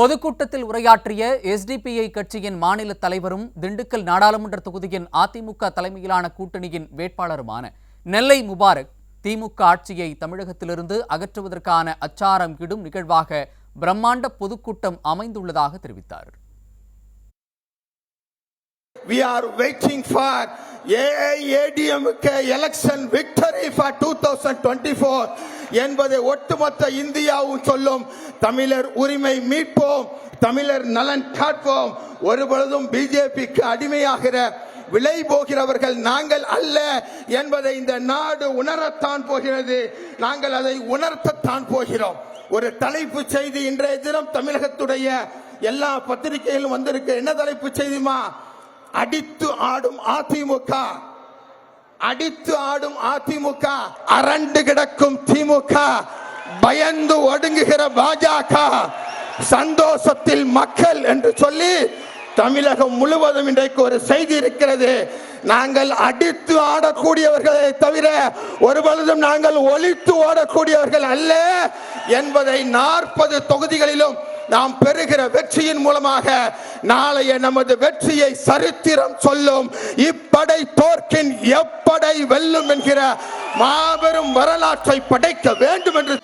பொதுக்கூட்டத்தில் உரையாற்றிய எஸ்டிபிஐ கட்சியின் மாநில தலைவரும் திண்டுக்கல் நாடாளுமன்ற தொகுதியின் அதிமுக தலைமையிலான கூட்டணியின் வேட்பாளருமான நெல்லை முபாரக் திமுக ஆட்சியை தமிழகத்திலிருந்து அகற்றுவதற்கான அச்சாரம் இடும் நிகழ்வாக பிரம்மாண்ட பொதுக்கூட்டம் அமைந்துள்ளதாக தெரிவித்தார். We are waiting for AIADMK election victory for 2024 என்பதை ஒட்டுமொத்த இந்தியாவும் சொல்லும். தமிழர் உரிமை மீட்போம். தமிழர் நலன் காப்போம். ஒருபொழுதும் பிஜேபிக்கு அடிமையாகிற விலை போகிறவர்கள் நாங்கள் அல்ல என்பதை இந்த நாடு உணரத்தான் போகிறது. நாங்கள் அதை உணர்த்தத்தான் போகிறோம். ஒரு தலைப்பு செய்தி இன்றைய தினம் தமிழகத்துடைய எல்லா பத்திரிகையிலும் வந்திருக்கு. என்ன தலைப்பு செய்திமா? அடித்து ஆடும் அதிமுக. அடித்து ஆடும் அதிமுக அரண்டு கிடக்கும் திமுக பயந்து ஒடுங்குகிற பாஜக சந்தோஷத்தில் மக்கள் என்று சொல்லி தமிழகம் முழுவதும் இன்றைக்கு ஒரு செய்தி இருக்கிறது. நாங்கள் அடித்து ஆடக்கூடியவர்களை தவிர ஒரு பொழுதும் நாங்கள் ஒழித்து ஓடக்கூடியவர்கள் அல்ல என்பதை நாற்பது தொகுதிகளிலும் நாம் பெறுகிற வெற்றியின் மூலமாக நாளைய நமது வெற்றியை சரித்திரம் சொல்லும். இப்படை தோற்கின் எப்படை வெல்லும் என்கிற மாபெரும் வரலாற்றை படைக்க வேண்டும் என்று